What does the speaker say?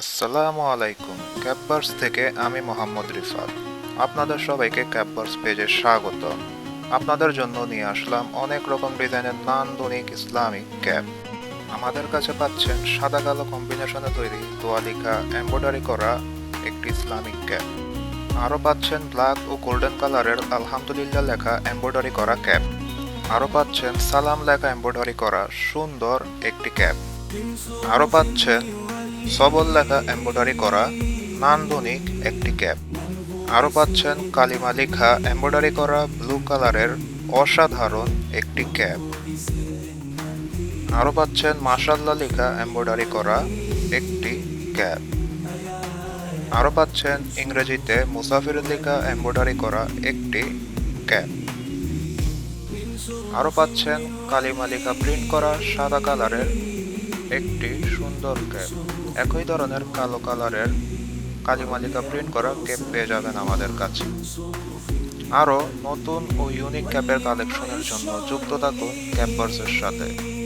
আসসালামু আলাইকুম। ক্যাপবার্স থেকে আমি মোহাম্মদ রিফাত। আপনাদের সবাইকে ক্যাপবার্স পেজে স্বাগত। আপনাদের জন্য নিয়ে আসলাম অনেক রকম ডিজাইনের নান্দনিক ইসলামিক ক্যাপ। আমাদের কাছে পাচ্ছেন সাদা কালো কম্বিনেশনে তৈরি তোয়ালিকা এমব্রয়ডারি করা একটি ইসলামিক ক্যাপ। আরও পাচ্ছেন ব্ল্যাক ও গোল্ডেন কালারের আলহামদুলিল্লাহ লেখা এমব্রয়ডারি করা ক্যাপ। আরও পাচ্ছেন সালাম লেখা এমব্রয়ডারি করা সুন্দর একটি ক্যাপ। আরও পাচ্ছেন সবল লেখা এমব্রয়ডারি করা নান্দনিক একটি ক্যাপ। আরও পাচ্ছেন কালিমা লেখা এমব্রয়ডারি করা ব্লু কালারের অসাধারণ একটি ক্যাপ। আরও পাচ্ছেন মাসাল্লা লেখা এমব্রয়ডারি করা একটি ক্যাপ। আরও পাচ্ছেন ইংরেজিতে মুসাফির লেখা এমব্রয়ডারি করা একটি ক্যাপ। আরও পাচ্ছেন কালিমা লেখা প্রিন্ট করা সাদা কালারের একটি সুন্দর ক্যাপ। একই ধরনের কালো কালারের কালিমালিকা প্রিন্ট করা ক্যাপ পেয়ে যাবেন আমাদের কাছে। আরও নতুন ও ইউনিক ক্যাপের কালেকশনের জন্য যুক্ত থাকুন ক্যাম্পার্সের সাথে।